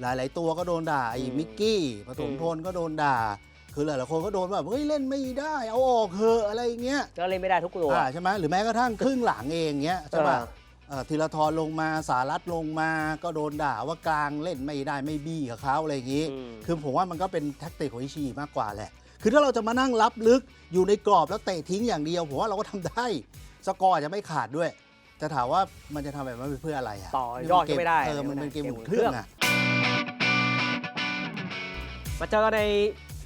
หลาย ๆ ตัวก็โดนด่าไอ้อืมมิกกี้ปฐมอืมพลก็โดนด่า คือหลายๆคนก็โดนแบบเฮ้ยเล่นไม่ได้เอาออกเถอะอะไรอย่างเงี้ยก็เล่นไม่ได้ทุกตัวอ่าใช่ไหมหรือแม้กระทั่งครึ่งหลังเองเงี้ยใช่ป่ะเออเอ่อธีรทรลงมาสารัตลงมาก็โดนด่าว่ากลางเล่นไม่ได้ไม่บี้กับเขาอะไรอย่างงี้อืมคือผมว่ามันก็เป็นแท็กติกของอิชิมากกว่าแหละ คือถ้าเราจะมานั่งรับลึกอยู่ในกรอบแล้วเตะทิ้งอย่างเดียวผมว่าเราก็ทำได้ สกอร์อาจจะไม่ขาดด้วยแต่ถามว่ามันจะทำแบบนั้นไปเพื่ออะไรอะต่อยอดก็ไม่ได้เออมันเป็นเกมเกมอุ่นเครื่องอะ มาเจอกันใน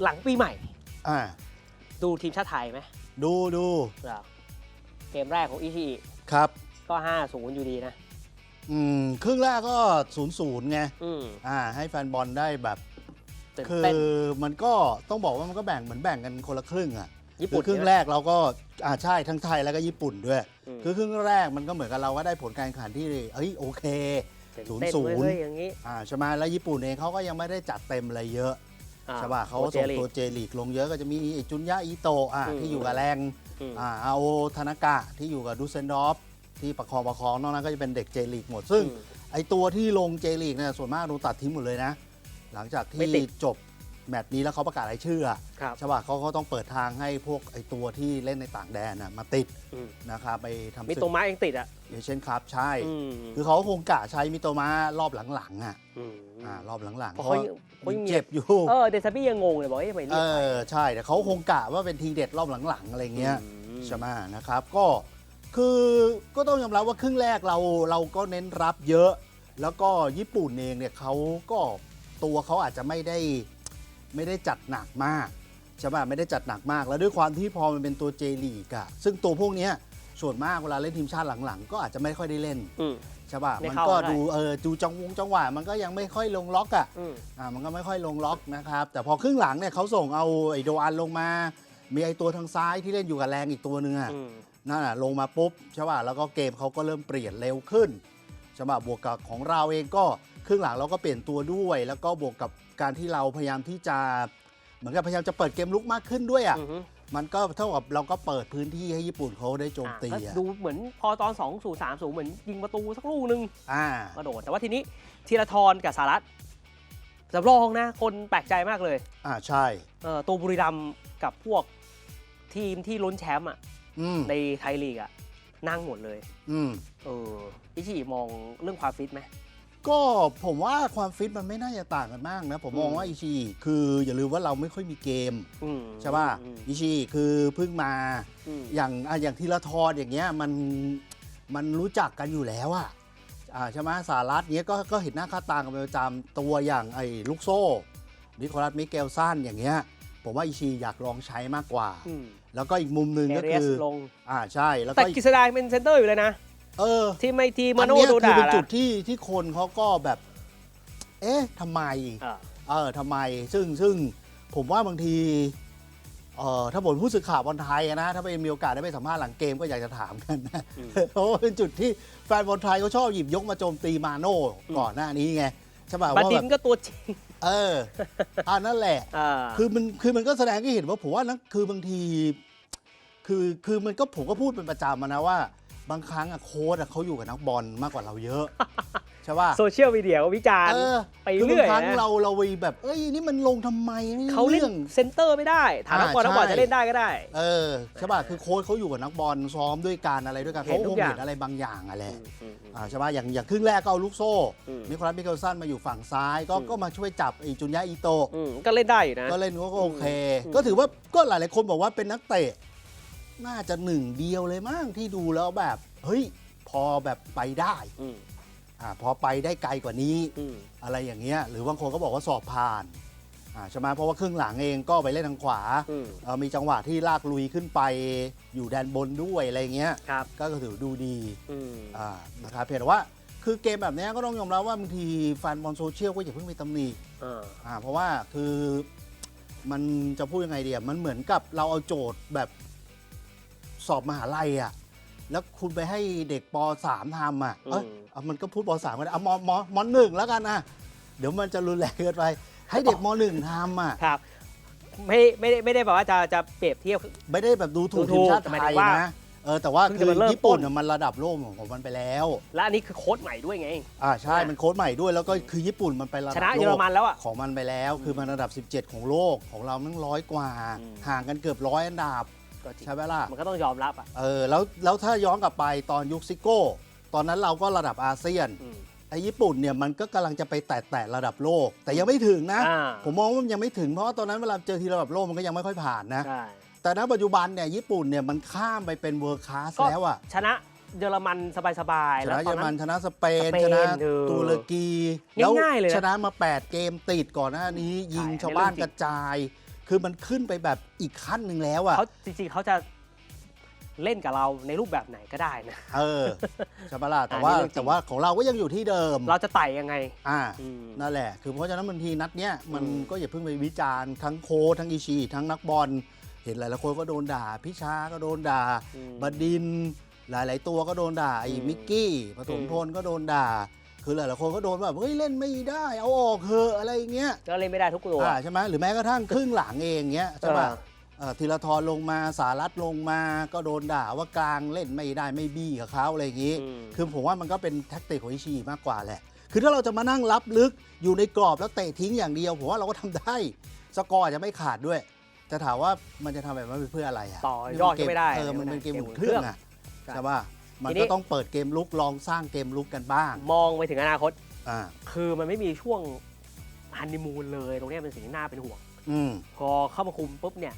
หลังปีใหม่ อ่าดูทีมชาติไทยไหมดูดูเหรอเกมแรกของอิชิครับ ก็5-0อยู่ดีนะ อืมครึ่งแรกก็ศูนย์ศูนย์ไงอืมอ่า ให้แฟนบอลได้แบบ ตื่นคือเต้น มันก็ต้องบอกว่ามันก็แบ่งเหมือนแบ่งกันคนละครึ่งอะญี่คืปุ่อนครึ่งใช่ไหมแรกเราก็อ่าใช่ทั้งไทยแล้วก็ญี่ปุ่นด้วยมคือครึ่งแรกมันก็เหมือนกับเราก็ได้ผลการแข่งขันที่เอ้ยโอเค ตื่นเต้นศูนย์ศูนย์ เว้ยๆอย่างนี้ อ่าใช่ไหมแล้วญี่ปุ่นเองเขาก็ยังไม่ได้จัดเต็มอะไรเยอะอ่า ใช่ป่ะเขาโอส่งลีกตัวเจลีกลงเยอะก็จะมีไอ้จุนยะอิโตะอ่าอืมที่อยู่กับแรงอืม อ่าอาโอธนากะที่อยู่กับดูเซนดอฟที่ประคองประคองนอกนั้นก็จะเป็นเด็กเจลีกหมดซึ่งอืมไอตัวที่ลงเจลีกเนี่ยส่วนมากโดนตัดทิ้งหมดเลยนะ หลังจากไม่ที่ติด จบ แมตช์นี้แล้วเขาประกาศรายชื่ออะครับ ใช่ป่ะเขาก็ต้องเปิดทางให้พวกไอตัวที่เล่นในต่างแดนน่ะมาติดอืมนะครับไปทำมีศึกตัวไม้เองติดอะเอเชียนคัพใช่ อืมคือเขาคงกะใช้มิโตมะรอบหลังๆอะมอ่ารอบหลังๆเพราะเพราะเขายังเขายังมี เจ็บอยู่ เออเดซาบี้ยังงงเลยบอกเอ้ยทำไมเรีเอยกไปอใช่แต่เขาคงกะว่าเป็นทีเด็ดรอบหลังๆอะไรเงี้ย อืม ใช่ไหมนะครับก็คือก็ต้องยอมรับว่าครึ่งแรกเราเราก็เน้นรับเยอะ แล้วก็ญี่ปุ่นเองเนี่ยเขาก็ตัวเขาอาจจะไม่ได้ ไม่ได้จัดหนักมากใช่ป่ะไม่ได้จัดหนักมาก แล้วด้วยความที่พอมันเป็นตัวเจลีกอะซึ่งตัวพวกเนี้ยส่วนมากเวลาเล่นทีมชาติหลังๆ ก็อาจจะไม่ค่อยได้เล่นอืม ใช่ป่ะไม่มันเข้าก็ได้ดูเออดูจังหวงจังหวะมันก็ยังไม่ค่อยลงล็อกอะ อืม อ่ามันก็ไม่ค่อยลงล็อกนะครับ แต่พอครึ่งหลังเนี่ยเขาส่งเอาไอโดอันลงมา มีไอตัวทางซ้ายที่เล่นอยู่กับแรงอีกตัวหนึ่งอะอืม นั่นน่ะลงมาปุ๊บใช่ป่ะแล้วก็เกมเขาก็เริ่มเปลี่ยนเร็วขึ้นใช่ป่ะบวกกับของเราเองก็ ครึ่งหลังเราก็เปลี่ยนตัวด้วย แล้วก็บวกกับการที่เราพยายามที่จะเหมือนกับพยายามจะเปิดเกมลุกมากขึ้นด้วยอะอือฮึมันก็เท่ากับเราก็เปิดพื้นที่ให้ญี่ปุ่นเขาได้โจมตีอะอะก็ดูเหมือนพอตอน2 0 3 0เหมือนยิงประตูสักลูกนึงอ่ากระโดด แต่ว่าทีนี้ธีรทรกับสารัตสำรองนะ คนแปลกใจมากเลย อ่าใช่เออตัวบุรีรัมย์กับพวกทีมที่ลุ้นแชมป์อะอืมในไทยลีกอะนั่งหมดเลย อืมเอออิชิมองเรื่องความฟิตไหม ก็ผมว่าความฟิตมันไม่น่าจะต่างกันมากนะ ผมมองอืมว่าอิชิคืออย่าลืมว่าเราไม่ค่อยมีเกม อืมใช่ป่ะอืม อิชิคือเพิ่งมา อืม อย่างอะอย่างทีละทรอย่างเงี้ยมันมันรู้จักกันอยู่แล้วอะอ่าใช่ไหมสารัตเงี้ยก็ก็เห็นหน้าค่าตากันเป็นประจำตัวอย่างไอ้ลูกโซ่นิโคลัสมิเกลสันอย่างเงี้ยผมว่าอิชิอยากลองใช้มากกว่า อืมแล้วก็อีกมุมหนึ่งเอก็เรียคืสอลง อ่าใช่แล้วแต่ก็อีกิกษดาเป็นเซนเตอร์อยู่เลยนะ เออที่ไม่ทีอัมานโนเนี้ยโดคือด่าเป็นละจุดที่ที่คนเขาก็แบบ เอ๊ะทำไม อ่า เออทำไมซึ่งซึ่งผมว่าบางทีเออถ้าผมผู้สื่อข่าวบอลไทยอะนะ ถ้าไปมีโอกาสได้ไปสัมภาษณ์หลังเกมก็อยากจะถามกันนะอืมเพราะว่าเป็นจุดที่แฟนบอลไทยเขาชอบหยิบยกมาโจมตีมาโน่อืม ก่อนหน้านี้ไงใช่ป่ะบาว่าดิแบนบก็ตัวจริงเอออ่านั่นแหละ อ่า คือมันคือมันก็แสดงให้เห็นว่าผมว่านั่นคือบางที คือคือมันก็ผมก็พูดเป็นประจำอะนะว่า บางครั้งอะโค้ชอะเขาอยู่กับนักบอลมากกว่าเราเยอะ ใช่ป่ะโซเชียลมีเดียก็วิจารณ์เออไปคือเรื่บางอยครั้งนะเราเราไปแบบเอ้ยนี่มันลงทำไมไม่เขาเล่นรื่อง เซนเตอร์ไม่ได้ ถามนักบอลอ่านักบอลใช่ จะเล่นได้ก็ได้ เออใช่ป่ะคือโค้ชเขาอยู่กับนักบอลซ้อมด้วยการอะไรด้วยกันเห็เขานทุคกงอย่าง เห็นอะไรบางอย่างอะแหละอืมอืมอ่าใช่ป่ะอย่างอย่างครึ่งแรกก็เอาลูกโซ่อืมนิโคลัสมิเกลสันมาอยู่ฝั่งซ้ายก็อืม ก็มาช่วยจับไอ้จุนยะอีโตะอืมก็เล่นได้อยู่นะ ก็เล่นเขาก็โอเค อืม ก็ถือว่าก็หลายๆคนบอกว่าเป็นนักเตะ น่าจะหนึ่งเดียวเลยมั้งที่ดูแล้วแบบ เฮ้ย พอแบบไปได้อืมอ่าพอไปได้ไกลกว่านี้ อืม อะไรอย่างเงี้ยหรือบางคนก็บอกว่าสอบผ่านอ่าใช่ไหมเพราะว่าครึ่งหลังเองก็ไปเล่นทางขวาอืม เอ่อมีจังหวะที่ลากลุยขึ้นไปอยู่แดนบนด้วยอะไรเงี้ยครับก็ถือดูดีอืมอ่านะครับเพียงแต่ว่าคือเกมแบบเนี้ยก็ต้องยอมรับว่าบางทีแฟนบอลโซเชียลก็อย่าเพิ่งไปตำหนิอ่าอ่าเพราะว่าคือมันจะพูดยังไงเดียมันเหมือนกับเราเอาโจทย์แบบ สอบมหาลัยอะแล้วคุณไปให้เด็กป .3 ทำอะเอ้ยเอามันก็พูดป .3 ก็ได้เอามมมหนึ่งแล้วกันนะเดี๋ยวมันจะรุนแรงเกินไป ให้เด็กมหนึ่งทำอะครับ ไม่ไม่ได้ไม่ได้แบบว่าจะจะเปรียบเทียบ ไม่ได้แบบดูถูกดูถูทีมกชาติแต่หมายไทถึยงว่านะเออแต่ว่าเพิ่งคืจะอมาเริ่มญี่ปุ่นต้น น่ะมันระดับโลกของมันไปแล้ว และอันนี้คือโค้ดใหม่ด้วยไง อ่าใช่อะมันโค้ดใหม่ด้วยแล้วก็คือญี่ปุ่นมันไประดับชนะโลกเยอรมันแล้วอะของมันไปแล้ว คือมันระดับ 17 ของโลกของเรามันร้อยกว่าอืมห่างกันเกือบร้อยอันดับ ก็จริง ใช่ไหมล่ะ มันก็ต้องยอมรับอะเออแล้วแล้วถ้าย้อนกลับไปตอนยุคซิโก้ ตอนนั้นเราก็ระดับอาเซียนอืม ไอ้ญี่ปุ่นเนี่ยมันก็กำลังจะไปแตะๆระดับโลก แต่ยังไม่ถึงนะ อ่า ผมมองว่ามันยังไม่ถึงเพราะว่าตอนนั้นเวลาเจอทีระดับโลกมันก็ยังไม่ค่อยผ่านนะ ใช่ แต่ณปัจจุบันเนี่ยญี่ปุ่นเนี่ยมันข้ามไปเป็นเวิร์คลาสก็ แล้วอะชนะเยอรมันสบายๆชแล้วนะตเยออนรนั้มันนชนะสเปนสเปนชนะเออตุรกีแล้วง่ายๆเลยนะชนะมา 8 เกมติดก่อนหน้านี้ ยิงใช่ชาวบ้านอันนี้กเรื่ระองจริงจาย คือมันขึ้นไปแบบอีกขั้นหนึ่งแล้วอะเขาจริงๆเขาจะเล่นกับเราในรูปแบบไหนก็ได้นะเออใช่ปะล่ะแต่ว่าอันนี้เรื่องจริง แต่ว่าของเราก็ยังอยู่ที่เดิมเราจะไต่ยังไง อ่าอืม นั่นแหละ คือเพราะฉะนั้นบางทีนัดเนี้ยมันอืม ก็อย่าเพิ่งไปวิจารณ์ทั้งโค้ชทั้งอิชิทั้งนักบอล เห็นหลายๆคนก็โดนด่าพิชาก็โดนด่า อืม บดินทร์หลาย ๆ ตัวก็โดนด่าไอ้อืมมิกกี้ปฐมอืมพลก็โดนด่า คือหลายๆคนก็โดนแบบเฮ้ยเล่นไม่ได้เอาออกเถอะอะไรอย่างเงี้ยก็เล่นไม่ได้ทุกตัว อ่าใช่ไหมหรือแม้กระทั่งครึ่งหลังเองเงี้ยใช่ป่ะเออเอ่อธีรทรลงมาสารัตลงมาก็โดนด่าว่ากลางเล่นไม่ได้ไม่บี้กับเขาอะไรอย่างงี้ อืม คือผมว่ามันก็เป็นแท็กติกของอิชิมากกว่าแหละ คือถ้าเราจะมานั่งรับลึกอยู่ในกรอบแล้วเตะทิ้งอย่างเดียว ผมว่าเราก็ทำได้ สกอร์อาจจะไม่ขาดด้วย จะถามว่ามันจะทำแบบนั้นไปเพื่ออะไรอะต่อยอดก็ไม่ได้เออมันเป็นเกมเกมหมุนเครื่องอะใช่ใช่ป่ะ มันทีนี้ ก็ต้องเปิดเกมลุกลองสร้างเกมลุกกันบ้างมองไปถึงอนาคต อ่าคือมันไม่มีช่วงฮันนีมูนเลย ตรงเนี้ยเป็นสิ่งที่น่าเป็นห่วง อืมพอเข้ามาคุมปุ๊บเนี่ย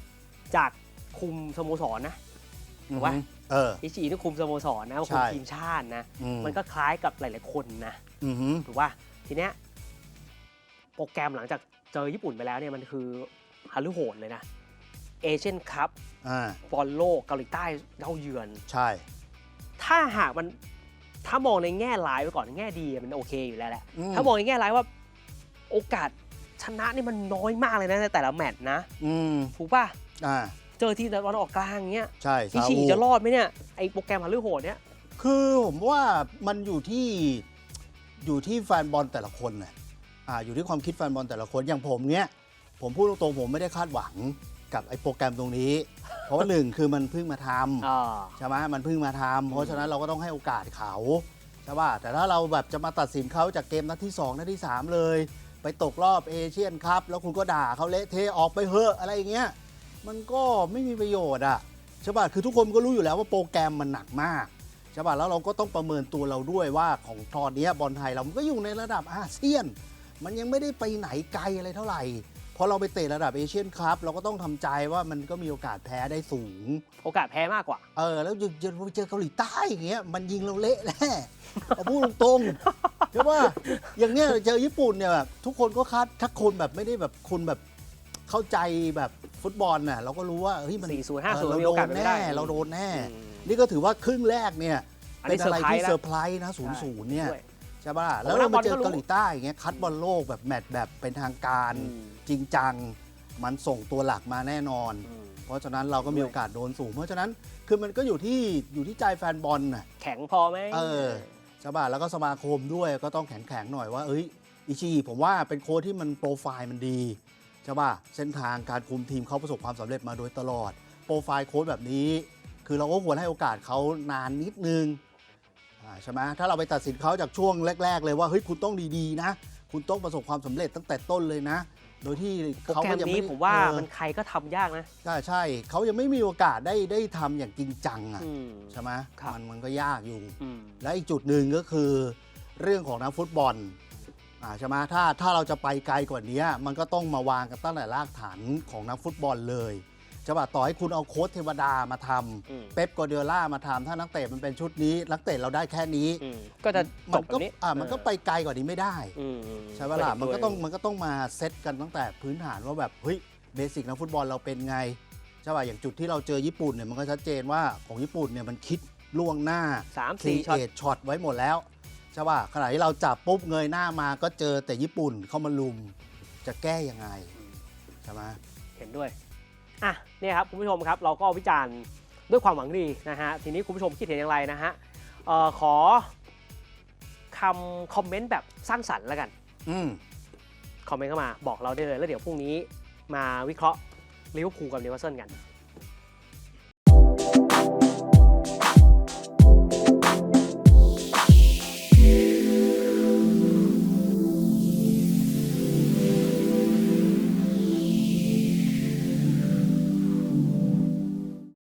จากคุมสโมสรนะ ถูกปะ เออ อิชินี่คุมสโมสรนะมาคุมใช่ ทีมชาตินะ อืมันก็คล้ายกับหลาย ๆ คนนะ อือหือถูกป่ะทีเนี้ยโปรแกรมหลังจากเจอญี่ปุ่นไปแล้วเนี่ยมันคือฮัลลุโหดเลยนะเอเชียนคัพอ่าบอลโลกเกาหลีใต้เย้าเยือน ใช่ ถ้าหากมันถ้ามองในแง่ร้ายไว้ก่อนแง่ดีมันโอเคอยู่แล้วแหละอืม ถ้ามองในแง่ร้ายว่าโอกาสชนะนี่มันน้อยมากเลยนะในแต่ละแมตช์นะอืมถูกป่ะอ่าเจอทีมตะวันออกกลางอย่างเงี้ย ใช่อิซาชิอุจะรอดไหมเนี่ยไอโปรแกรมฮัลลุโหดเนี่ย คือผมว่ามันอยู่ที่อยู่ที่แฟนบอลแต่ละคนน่ะอ่าอยู่ที่ความคิดแฟนบอลแต่ละคนอย่างผมเนี้ยผมพูดตรงๆผมไม่ได้คาดหวัง กับไอ้โปรแกรมตรงนี้ เพราะว่าหนึ่งคือมันเพิ่งมาทำอ่าใช่ไหมมันเพิ่งมาทำเพราะฉะนั้นเราก็ต้องให้โอกาสเขาใช่ป่ะแต่ถ้าเราแบบจะมาตัดสินเขาจากเกมนัดที่ 2 นัดที่ 3 เลย ไปตกรอบเอเชียนคัพแล้วคุณก็ด่าเขาเละเทะออกไปเหอะอะไรอย่างเงี้ยมันก็ไม่มีประโยชน์อะใช่ป่ะคือทุกคนก็รู้อยู่แล้วว่าโปรแกรมมันหนักมากใช่ป่ะแล้วเราก็ต้องประเมินตัวเราด้วยว่าของตอนเนี้ยบอลไทยเรามันก็อยู่ในระดับอาเซียน มันยังไม่ได้ไปไหนไกลอะไรเท่าไหร่ พอเราไปเตะระดับเอเชียนคัพเราก็ต้องทำใจว่ามันก็มีโอกาสแพ้ได้สูง โอกาสแพ้มากกว่า เออแล้วจะจะไปเจอเกาหลีใต้อย่างเงี้ยมันยิงเราเละแน่เอาพูดตรงๆใช่ป่ะอย่างเนี้ยเจอญี่ปุ่นเนี่ยแบบทุกคนก็คาดถ้าคนแบบไม่ได้แบบคนแบบเข้าใจแบบฟุตบอลน่ะเราก็รู้ว่าเฮ้ยมัน40เออ50เรามีโดโอกาสนเป็นไปแน่ได้ เราโดนแน่อืมนี่ก็ถือว่าครึ่งแรกเนี่ยอันเป็นี้นอะไรที่เซเซออร์ร์ไพไพรรส์ส์นะศูนย์ใช่ศูนย์เนี่ย ด้วยใช่ป่ะโอ้แล้วเรามาเจอนักบอลก็รู้เกาหลีใต้อย่างเงี้ยคัดบอลโลกแบบแมตช์แบบเป็นทางการอืมจริงจัง มันส่งตัวหลักมาแน่นอนอืมเพราะฉะนั้นเราก็มีโอกาสโดนสูง เพราะฉะนั้นคือมันก็อยู่ที่อยู่ที่ใจแฟนบอลน่ะแข็งพอไหมเออใช่ป่ะแล้วก็สมาคมด้วยก็ต้องแข็งแข็งๆหน่อยว่าเอ้ยอิชิผมว่าเป็นโค้ชที่มันโปรไฟล์มันดีใช่ป่ะเส้นทางการคุมทีมเขาประสบความสำเร็จมาโดยตลอด โปรไฟล์โค้ชแบบนี้ คือเราก็ควรให้โอกาสเขานานนิดนึงอ่า ใช่ไหมถ้าเราไปตัดสินเขาจากช่วงแรก ๆ เลยว่าเฮ้ยคุณต้องดีๆนะ คุณต้องประสบความสำเร็จตั้งแต่ต้นเลยนะ โดยที่โปรเขาแกรก็มยังไม่นี้ได้ผมว่าเออมันใครก็ทำยากนะใช่ใช่เขายังไม่มีโอกาสได้ได้ทำอย่างจริงจังอะอืมใช่ไหมครับมันมันก็ยากอยู่อืมและอีกจุดหนึ่งก็คือ เรื่องของนักฟุตบอลอ่าใช่ไหมถ้าถ้าเราจะไปไกลกว่านี้มันก็ต้องมาวางกันตั้งแต่รากฐานของนักฟุตบอลเลย จะว่าต่อให้คุณเอาโค้ชเทวดามาทำอืมเป๊ปกวาร์ดิโอล่ามาทำถ้านักเตะมันเป็นชุดนี้ นักเตะเราได้แค่นี้อืมก็จะจมับแบก็บนี้อ่ามันก็ไปไกลกว่านี้ไม่ได้ อืมใช่ไหมล่ะมันก็ต้องมันก็ต้องมาเซตกันตั้งแต่พื้นฐานว่าแบบเฮ้ยเบสิกนักฟุตบอลเราเป็นไงใช่ป่ะอย่างจุดที่เราเจอญี่ปุ่นเนี่ยมันก็ชัดเจนว่าของญี่ปุ่นเนี่ยมันคิดล่วงหน้า สามครีสี่ช็อตเอทช็อตไว้หมดแล้วใช่ป่ะขณะที่เราจับปุ๊บเงยหน้ามาก็เจอแต่ญี่ปุ่นเข้ามาลุมจะแก้ยังไงใช่ไหม เห็นด้วย อะเนี่ยครับคุณผู้ชมครับเราก็วิจารณ์ด้วยความหวังดีนะฮะทีนี้คุณผู้ชมคิดเห็นอย่างไรนะฮะเอ่อขอคำคอมเมนต์แบบสร้างสรรค์แล้วกันอืมคอมเมนต์เข้ามาบอกเราได้เลย แล้วเดี๋ยวพรุ่งนี้มาวิเคราะห์ลิเวอร์พูลกับนิวคาสเซิลกัน